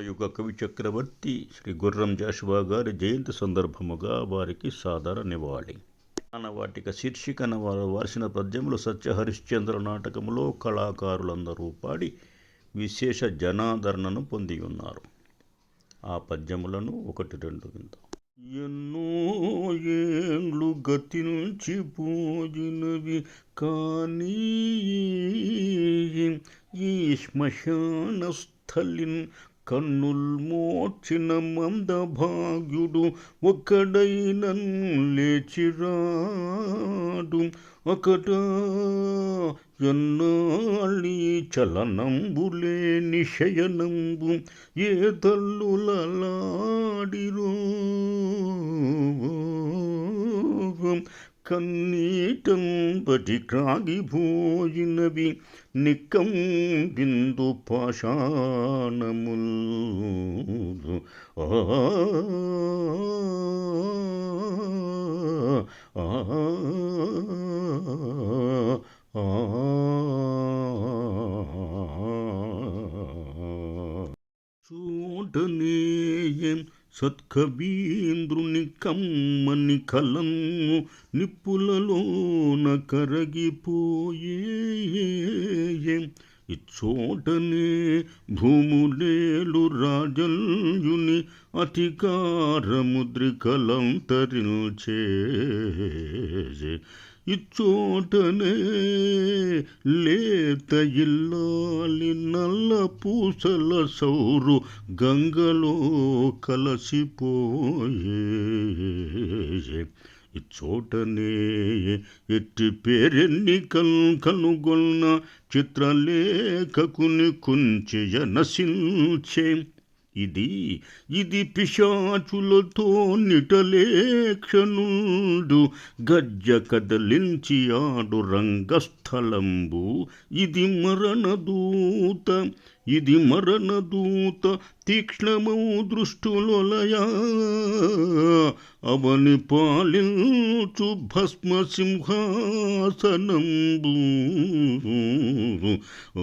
యుగ కవి చక్రవర్తి శ్రీ గుర్రం జాషువా గారి జయంతి సందర్భముగా వారికి సాదర నివాళి. వాటిక శీర్షికన వారు వార్సిన పద్యములు సత్య హరిశ్చంద్ర నాటకములో కళాకారులందరూ పాడి విశేష జనాదరణను పొంది ఉన్నారు. ఆ పద్యములను ఒకటి రెండు విందాం. ఎన్నో ఏండ్లు పోయినవి కానీ ఈ శ్మశాన స్థలిన్ కన్నుల్మోచిన మందభాగ్యుడు ఒక్కడైనన్ లేచిరాడు. ఒకట ఎన్నాళ్ళి చలనంబులే నిశయనంబు ఏ తల్లులలాడిరో. కన్నీటం పటి క్రాగిపోయినవి నిక్కం బిందు పాషాణము చూడనేయం సత్కవీంద్రుని కమ్మని కలము నిప్పులలోన కరగిపోయే ఇచ్చోటనే భూములేలు రాజల్యుని అధికారముద్రికలంతరిల్చే ఇచ్చోటనే లేత ఇల్లాలి నల్ల పూసల సౌరు గంగలో కలసిపోయే. ఇచ్చోటనే ఎట్టి పేరెన్నికల్ కనుగొన్న చిత్రలేఖకుని కుంచెయ నశించే ఇది ఇది పిశాచులతో నిటలేక్షనుండు గజ్జ కదలించి ఆడు రంగస్థలంబు. ఇది మరణదూత ఇది మరణదూత తీక్ష్ణమౌ దృష్టులొలయా. అవని పాలించు భస్మ సింహాసనంబు ఓ